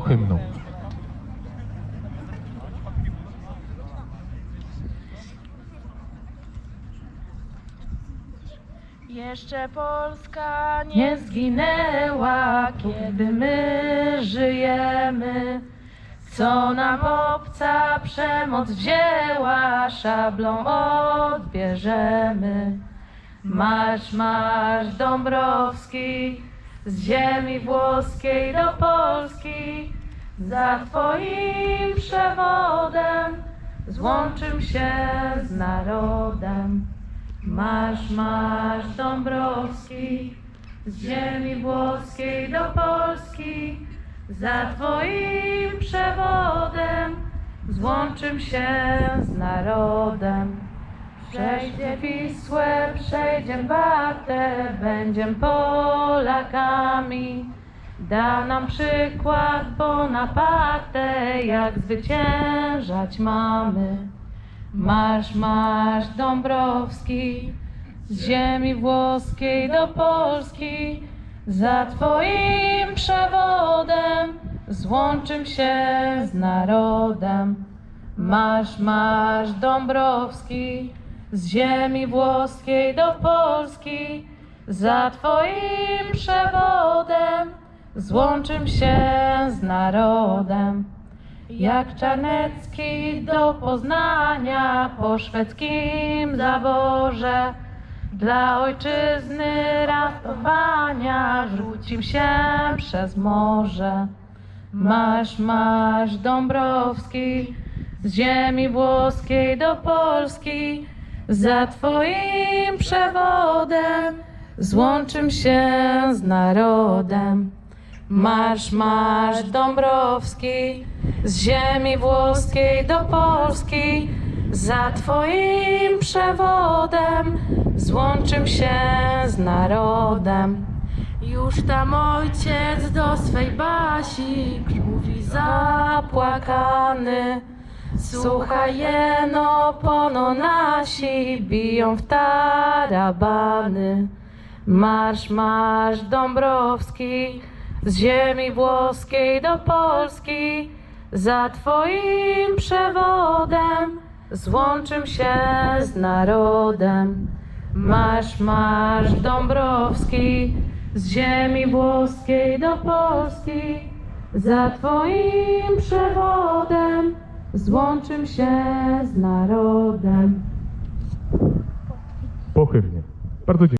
hymnu. Jeszcze Polska nie zginęła, kiedy my żyjemy. Co nam obca przemoc wzięła, szablą odbierzemy. Marsz, marsz Dąbrowski, z ziemi włoskiej do Polski. Za Twoim przewodem złączym się z narodem. Marsz, marsz Dąbrowski, z ziemi włoskiej do Polski, za Twoim przewodem złączym się z narodem. Przejdzie Wisłę, przejdziem Wartę, będziem Polakami. Da nam przykład Bonaparte, jak zwyciężać mamy. Marsz, marsz Dąbrowski, z ziemi włoskiej do Polski, za Twoim przewodem złączym się z narodem. Marsz, marsz Dąbrowski, z ziemi włoskiej do Polski, za Twoim przewodem złączym się z narodem. Jak Czarnecki do Poznania po szwedzkim zaborze dla ojczyzny ratowania rzucił się przez morze. Marsz, marsz Dąbrowski, z ziemi włoskiej do Polski, za Twoim przewodem złączym się z narodem. Marsz, marsz Dąbrowski, z ziemi włoskiej do Polski, za Twoim przewodem złączym się z narodem. Już tam ojciec do swej basi mówi zapłakany. Słuchaj jeno, pono nasi biją w tarabany. Marsz, marsz Dąbrowski, z ziemi włoskiej do Polski, za Twoim przewodem złączym się z narodem. Marsz, marsz Dąbrowski, z ziemi włoskiej do Polski, za Twoim przewodem złączym się z narodem. Po hymnie. Bardzo dziękuję.